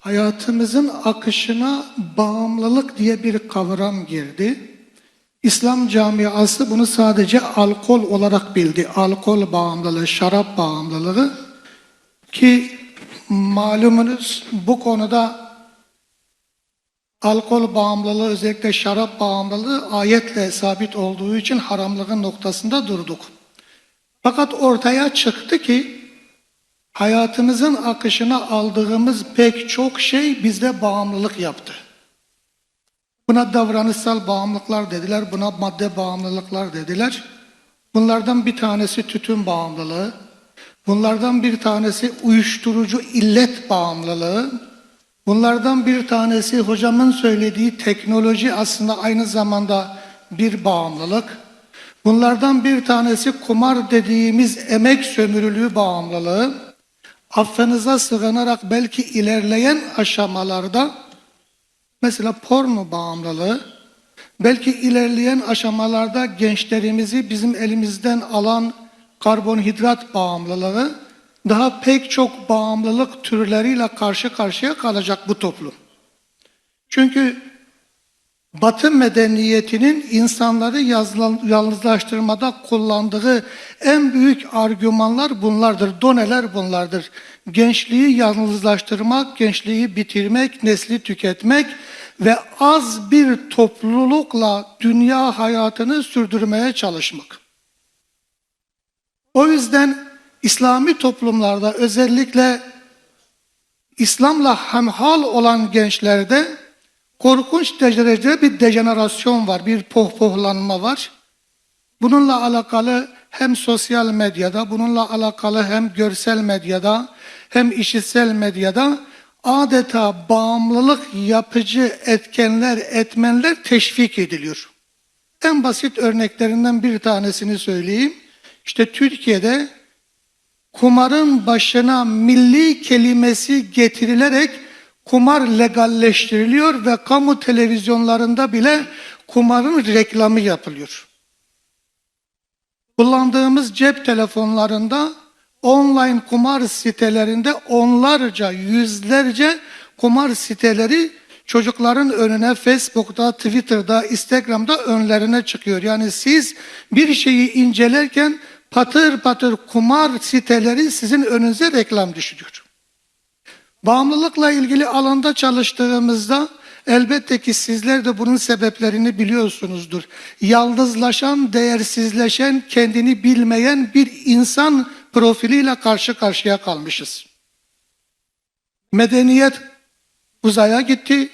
Hayatımızın akışına bağımlılık diye bir kavram girdi. İslam camiası bunu sadece alkol olarak bildi. Alkol bağımlılığı, şarap bağımlılığı ki malumunuz bu konuda alkol bağımlılığı özellikle şarap bağımlılığı ayetle sabit olduğu için haramlığın noktasında durduk. Fakat ortaya çıktı ki hayatımızın akışına aldığımız pek çok şey bizde bağımlılık yaptı. Buna davranışsal bağımlılıklar dediler, buna madde bağımlılıklar dediler. Bunlardan bir tanesi tütün bağımlılığı, bunlardan bir tanesi uyuşturucu illet bağımlılığı, bunlardan bir tanesi hocamın söylediği teknoloji aslında aynı zamanda bir bağımlılık. Bunlardan bir tanesi kumar dediğimiz emek sömürülüğü bağımlılığı. Affınıza sığınarak belki ilerleyen aşamalarda mesela porno bağımlılığı, belki ilerleyen aşamalarda gençlerimizi bizim elimizden alan karbonhidrat bağımlılığı, daha pek çok bağımlılık türleriyle karşı karşıya kalacak bu toplum. Çünkü Batı medeniyetinin insanları yalnızlaştırmada kullandığı en büyük argümanlar bunlardır, doneler bunlardır. Gençliği yalnızlaştırmak, gençliği bitirmek, nesli tüketmek ve az bir toplulukla dünya hayatını sürdürmeye çalışmak. O yüzden İslami toplumlarda özellikle İslam'la hemhal olan gençlerde korkunç derecede bir dejenerasyon var, bir pohpohlanma var. Bununla alakalı hem sosyal medyada, bununla alakalı hem görsel medyada, hem işitsel medyada adeta bağımlılık yapıcı etkenler, etmenler teşvik ediliyor. En basit örneklerinden bir tanesini söyleyeyim. İşte Türkiye'de kumarın başına milli kelimesi getirilerek kumar legalleştiriliyor ve kamu televizyonlarında bile kumarın reklamı yapılıyor. Kullandığımız cep telefonlarında online kumar sitelerinde onlarca, yüzlerce kumar siteleri çocukların önüne Facebook'ta, Twitter'da, Instagram'da önlerine çıkıyor. Yani siz bir şeyi incelerken patır patır kumar siteleri sizin önünüze reklam düşürüyor. Bağımlılıkla ilgili alanda çalıştığımızda elbette ki sizler de bunun sebeplerini biliyorsunuzdur. Yalnızlaşan, değersizleşen, kendini bilmeyen bir insan profiliyle karşı karşıya kalmışız. Medeniyet uzaya gitti,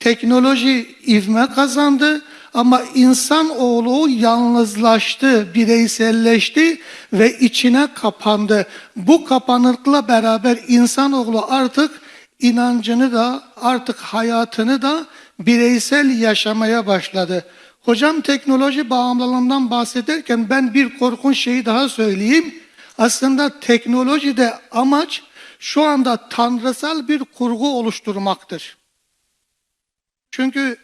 teknoloji ivme kazandı ama insan oğlu yalnızlaştı, bireyselleşti ve içine kapandı. Bu kapanıkla beraber insan oğlu artık inancını da artık hayatını da bireysel yaşamaya başladı. Hocam teknoloji bağımlılığından bahsederken ben bir korkunç şeyi daha söyleyeyim. Aslında teknolojide amaç şu anda tanrısal bir kurgu oluşturmaktır. Çünkü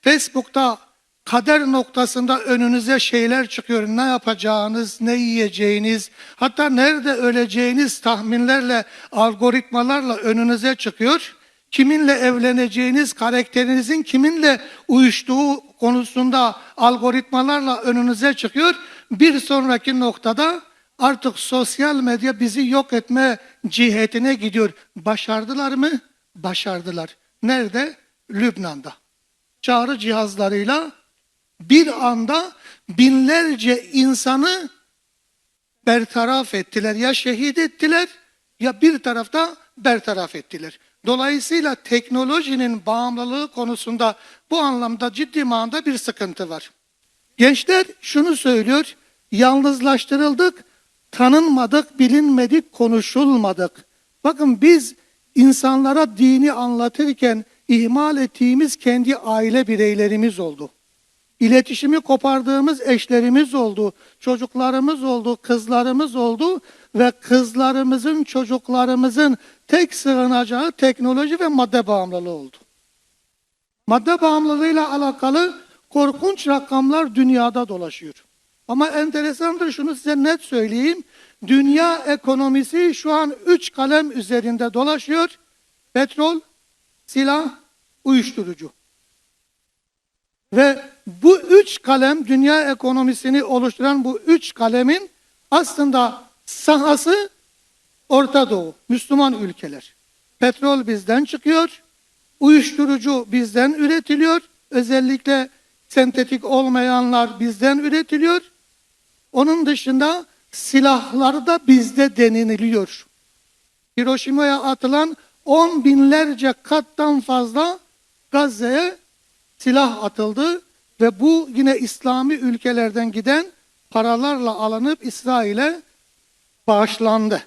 Facebook'ta kader noktasında önünüze şeyler çıkıyor. Ne yapacağınız, ne yiyeceğiniz, hatta nerede öleceğiniz tahminlerle, algoritmalarla önünüze çıkıyor. Kiminle evleneceğiniz, karakterinizin kiminle uyuştuğu konusunda algoritmalarla önünüze çıkıyor. Bir sonraki noktada artık sosyal medya bizi yok etme cihetine gidiyor. Başardılar mı? Başardılar. Nerede? Lübnan'da. Çağrı cihazlarıyla bir anda binlerce insanı bertaraf ettiler. Ya şehit ettiler ya bir tarafta bertaraf ettiler. Dolayısıyla teknolojinin bağımlılığı konusunda bu anlamda ciddi manada bir sıkıntı var. Gençler şunu söylüyor, yalnızlaştırıldık, tanınmadık, bilinmedik, konuşulmadık. Bakın biz insanlara dini anlatırken ihmal ettiğimiz kendi aile bireylerimiz oldu. İletişimi kopardığımız eşlerimiz oldu, çocuklarımız oldu, kızlarımız oldu ve kızlarımızın, çocuklarımızın tek sığınacağı teknoloji ve madde bağımlılığı oldu. Madde bağımlılığıyla alakalı korkunç rakamlar dünyada dolaşıyor. Ama enteresandır şunu size net söyleyeyim. Dünya ekonomisi şu an üç kalem üzerinde dolaşıyor. petrol, silah, uyuşturucu. Ve bu üç kalem dünya ekonomisini oluşturan bu üç kalemin aslında sahası Orta Doğu, Müslüman ülkeler. Petrol bizden çıkıyor, uyuşturucu bizden üretiliyor, özellikle sentetik olmayanlar bizden üretiliyor. Onun dışında silahlar da bizde deniliyor. Hiroşima'ya atılan on binlerce kattan fazla Gazze'ye silah atıldı ve bu yine İslami ülkelerden giden paralarla alınıp İsrail'e bağışlandı.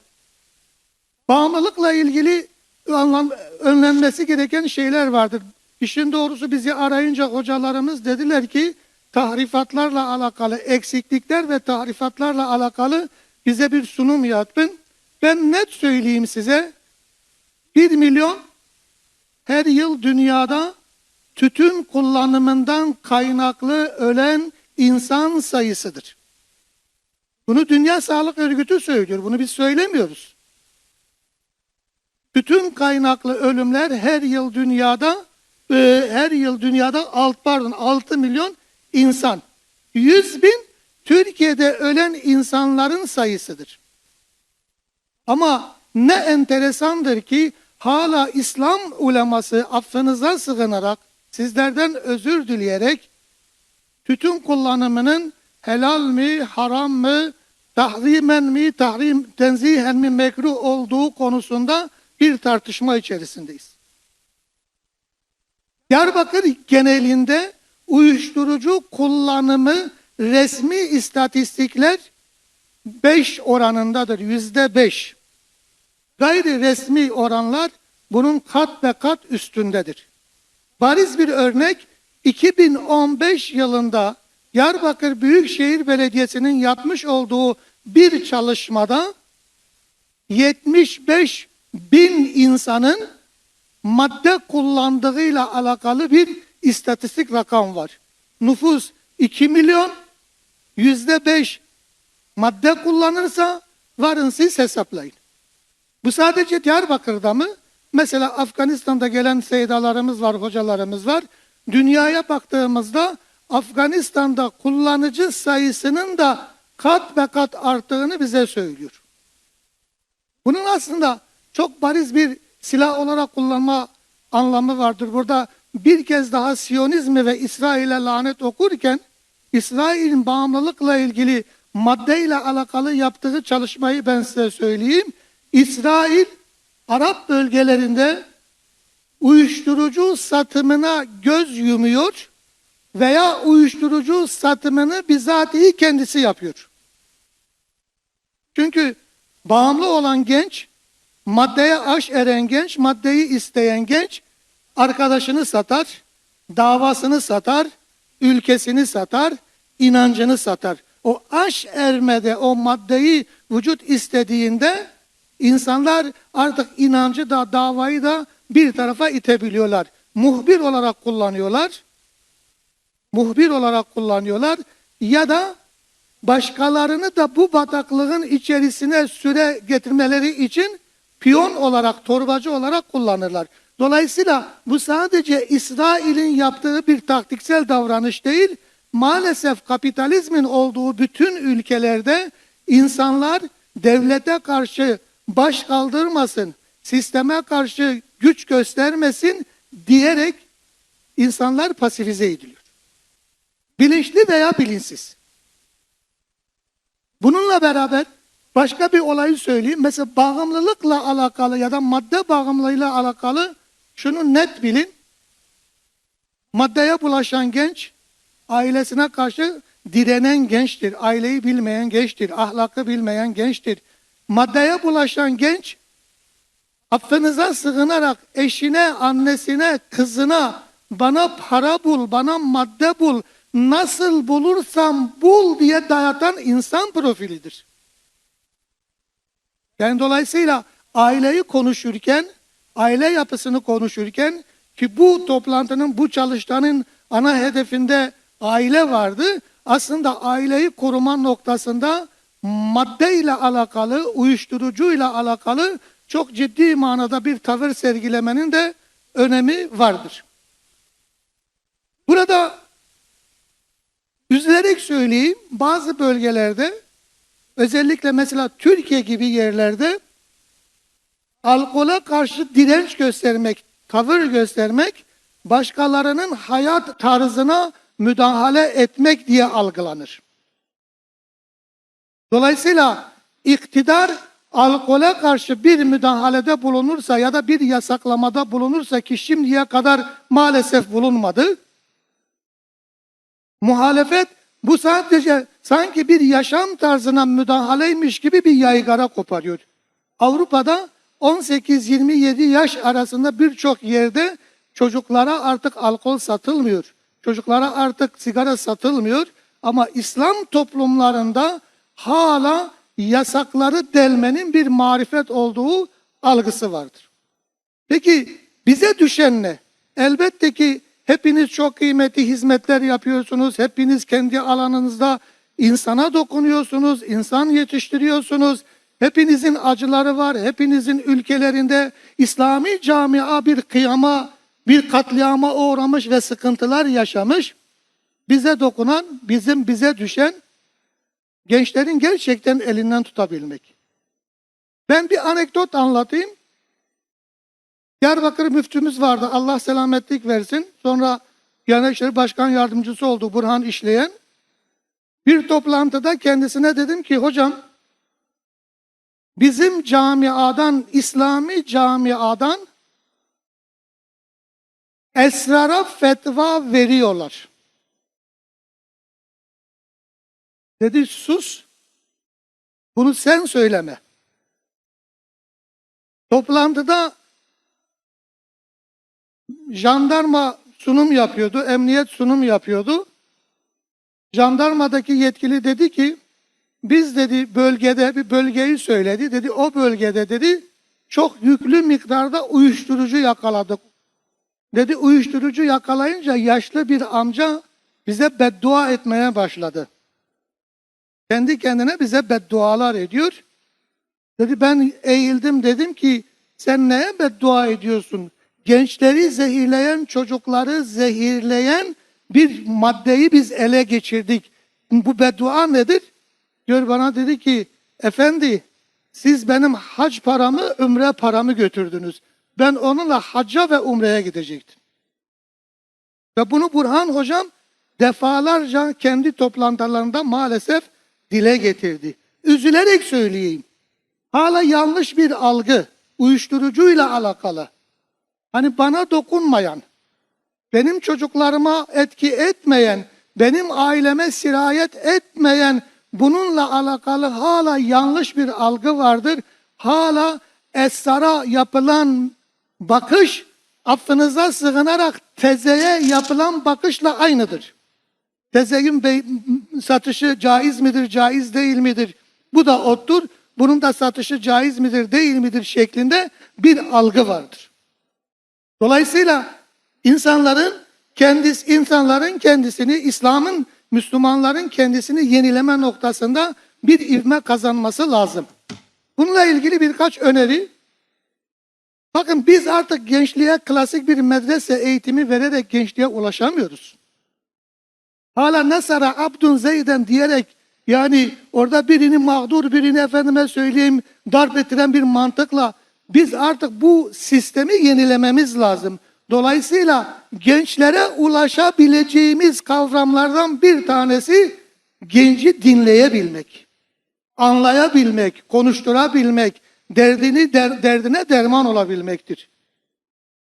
Bağımlılıkla ilgili önlenmesi gereken şeyler vardır. İşin doğrusu bizi arayınca hocalarımız dediler ki tahrifatlarla alakalı eksiklikler ve tahrifatlarla alakalı bize bir sunum yapın. Ben net söyleyeyim size. 1 milyon her yıl dünyada tütün kullanımından kaynaklı ölen insan sayısıdır. Bunu Dünya Sağlık Örgütü söylüyor. Bunu biz söylemiyoruz. Bütün kaynaklı ölümler her yıl dünyada e, her yıl dünyada alt pardon 6 milyon insan. 100 bin Türkiye'de ölen insanların sayısıdır. Ama ne enteresandır ki hala İslam uleması affınıza sığınarak sizlerden özür dileyerek tütün kullanımının helal mi, haram mı, tahrimen mi, tahrim, tenzihen mi mekruh olduğu konusunda bir tartışma içerisindeyiz. Diyarbakır genelinde uyuşturucu kullanımı resmi istatistikler 5 oranındadır, yüzde 5. Gayri resmi oranlar bunun kat ve kat üstündedir. Bariz bir örnek 2015 yılında Diyarbakır Büyükşehir Belediyesi'nin yapmış olduğu bir çalışmada 75 bin insanın madde kullandığıyla alakalı bir istatistik rakam var. Nüfus 2 milyon, yüzde 5 madde kullanırsa varın siz hesaplayın. Bu sadece Diyarbakır'da mı? Mesela Afganistan'da gelen seydalarımız var, hocalarımız var. Dünyaya baktığımızda Afganistan'da kullanıcı sayısının da kat ve kat arttığını bize söylüyor. Bunun aslında çok bariz bir silah olarak kullanma anlamı vardır. Burada bir kez daha Siyonizmi ve İsrail'e lanet okurken İsrail'in bağımlılıkla ilgili maddeyle alakalı yaptığı çalışmayı ben size söyleyeyim. İsrail Arap bölgelerinde uyuşturucu satımına göz yumuyor veya uyuşturucu satımını bizatihi kendisi yapıyor. Çünkü bağımlı olan genç, maddeye aş eren genç, maddeyi isteyen genç arkadaşını satar, davasını satar, ülkesini satar, inancını satar. O aş ermede o maddeyi vücut istediğinde insanlar artık inancı da davayı da bir tarafa itebiliyorlar. Muhbir olarak kullanıyorlar. Muhbir olarak kullanıyorlar ya da başkalarını da bu bataklığın içerisine süre getirmeleri için piyon olarak, torbacı olarak kullanırlar. Dolayısıyla bu sadece İsrail'in yaptığı bir taktiksel davranış değil, maalesef kapitalizmin olduğu bütün ülkelerde insanlar devlete karşı baş kaldırmasın, sisteme karşı güç göstermesin diyerek insanlar pasifize ediliyor. Bilinçli veya bilinçsiz. Bununla beraber başka bir olayı söyleyeyim. Mesela bağımlılıkla alakalı ya da madde bağımlılığıyla alakalı şunu net bilin. Maddeye bulaşan genç ailesine karşı direnen gençtir. Aileyi bilmeyen gençtir. Ahlakı bilmeyen gençtir. Maddeye bulaşan genç affınıza sığınarak eşine, annesine, kızına bana para bul, bana madde bul, nasıl bulursam bul diye dayatan insan profilidir. Yani dolayısıyla aileyi konuşurken, aile yapısını konuşurken ki bu toplantının, bu çalıştanın ana hedefinde aile vardı. Aslında aileyi koruma noktasında maddeyle alakalı, uyuşturucuyla alakalı çok ciddi manada bir tavır sergilemenin de önemi vardır. Burada üzülerek söyleyeyim bazı bölgelerde özellikle mesela Türkiye gibi yerlerde alkola karşı direnç göstermek, tavır göstermek başkalarının hayat tarzına müdahale etmek diye algılanır. Dolayısıyla iktidar alkole karşı bir müdahalede bulunursa ya da bir yasaklamada bulunursa ki şimdiye kadar maalesef bulunmadı. Muhalefet bu sadece sanki bir yaşam tarzına müdahaleymiş gibi bir yaygara koparıyor. Avrupa'da 18-27 yaş arasında birçok yerde çocuklara artık alkol satılmıyor. Çocuklara artık sigara satılmıyor. Ama İslam toplumlarında hala yasakları delmenin bir marifet olduğu algısı vardır. Peki bize düşen ne? Elbette ki hepiniz çok kıymetli hizmetler yapıyorsunuz. Hepiniz kendi alanınızda insana dokunuyorsunuz, insan yetiştiriyorsunuz. Hepinizin acıları var. Hepinizin ülkelerinde İslami camia bir kıyama, bir katliama uğramış ve sıkıntılar yaşamış. Bize dokunan, bizim bize düşen gençlerin gerçekten elinden tutabilmek. Ben bir anekdot anlatayım. Diyarbakır müftümüz vardı. Allah selametlik versin. Sonra Diyanet İşleri Başkan Yardımcısı oldu Burhan İşleyen. Bir toplantıda kendisine dedim ki hocam bizim camiadan, İslami camiadan esrara fetva veriyorlar. Dedi sus. Bunu sen söyleme. Toplantıda jandarma sunum yapıyordu, emniyet sunum yapıyordu. Jandarmadaki yetkili dedi ki biz dedi bölgede bir bölgeyi söyledi. Dedi o bölgede dedi çok yüklü miktarda uyuşturucu yakaladık. Dedi uyuşturucu yakalayınca yaşlı bir amca bize beddua etmeye başladı. Kendi kendine bize beddualar ediyor. Dedi ben eğildim dedim ki sen neye beddua ediyorsun? Gençleri zehirleyen, çocukları zehirleyen bir maddeyi biz ele geçirdik. Bu beddua nedir? Diyor bana dedi ki efendi siz benim hac paramı, ümre paramı götürdünüz. Ben onunla hacca ve umreye gidecektim. Ve bunu Burhan hocam defalarca kendi toplantılarında maalesef dile getirdi. Üzülerek söyleyeyim. Hala yanlış bir algı uyuşturucuyla alakalı. Hani bana dokunmayan, benim çocuklarıma etki etmeyen, benim aileme sirayet etmeyen bununla alakalı hala yanlış bir algı vardır. Hala esrara yapılan bakış affınıza sığınarak tezeye yapılan bakışla aynıdır. Tezeyin bey- satışı caiz midir, caiz değil midir? Bu da ottur. Bunun da satışı caiz midir, değil midir şeklinde bir algı vardır. Dolayısıyla insanların kendisi insanların kendisini İslam'ın Müslümanların kendisini yenileme noktasında bir ivme kazanması lazım. Bununla ilgili birkaç öneri. Bakın biz artık gençliğe klasik bir medrese eğitimi vererek gençliğe ulaşamıyoruz. Hala Nasara Abdun Zeyden diyerek yani orada birini mağdur birini efendime söyleyeyim darp ettiren bir mantıkla biz artık bu sistemi yenilememiz lazım. Dolayısıyla gençlere ulaşabileceğimiz kavramlardan bir tanesi genci dinleyebilmek, anlayabilmek, konuşturabilmek, derdini der- derdine derman olabilmektir.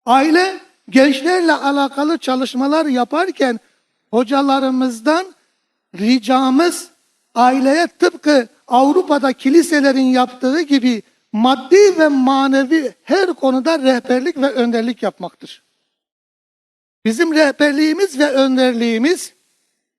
Aile gençlerle alakalı çalışmalar yaparken hocalarımızdan ricamız aileye tıpkı Avrupa'da kiliselerin yaptığı gibi maddi ve manevi her konuda rehberlik ve önderlik yapmaktır. Bizim rehberliğimiz ve önderliğimiz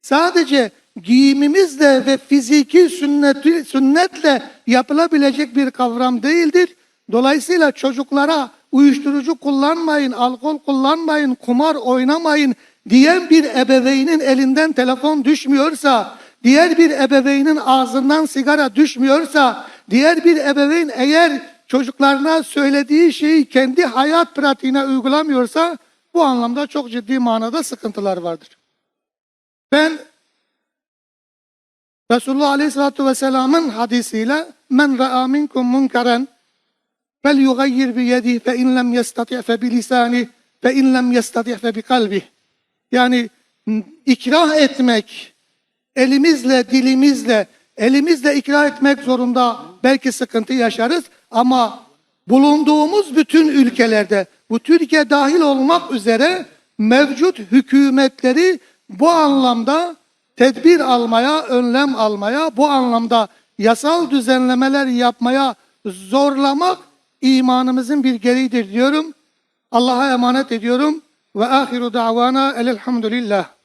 sadece giyimimizle ve fiziki sünneti, sünnetle yapılabilecek bir kavram değildir. Dolayısıyla çocuklara uyuşturucu kullanmayın, alkol kullanmayın, kumar oynamayın diyen bir ebeveynin elinden telefon düşmüyorsa, diğer bir ebeveynin ağzından sigara düşmüyorsa, diğer bir ebeveyn eğer çocuklarına söylediği şeyi kendi hayat pratiğine uygulamıyorsa bu anlamda çok ciddi manada sıkıntılar vardır. Ben Resulullah Aleyhisselatü Vesselam'ın hadisiyle men ra'a minkum munkaren fel yugayyir bi yedihi fe in lem yestati' fe bi lisanihi fe in lem yestati' fe bi kalbihi. Yani ikrah etmek, elimizle, dilimizle, elimizle ikrah etmek zorunda belki sıkıntı yaşarız ama bulunduğumuz bütün ülkelerde, bu Türkiye dahil olmak üzere mevcut hükümetleri bu anlamda tedbir almaya, önlem almaya, bu anlamda yasal düzenlemeler yapmaya zorlamak imanımızın bir gereğidir diyorum. Allah'a emanet ediyorum. وآخر دعوانا الحمد لله.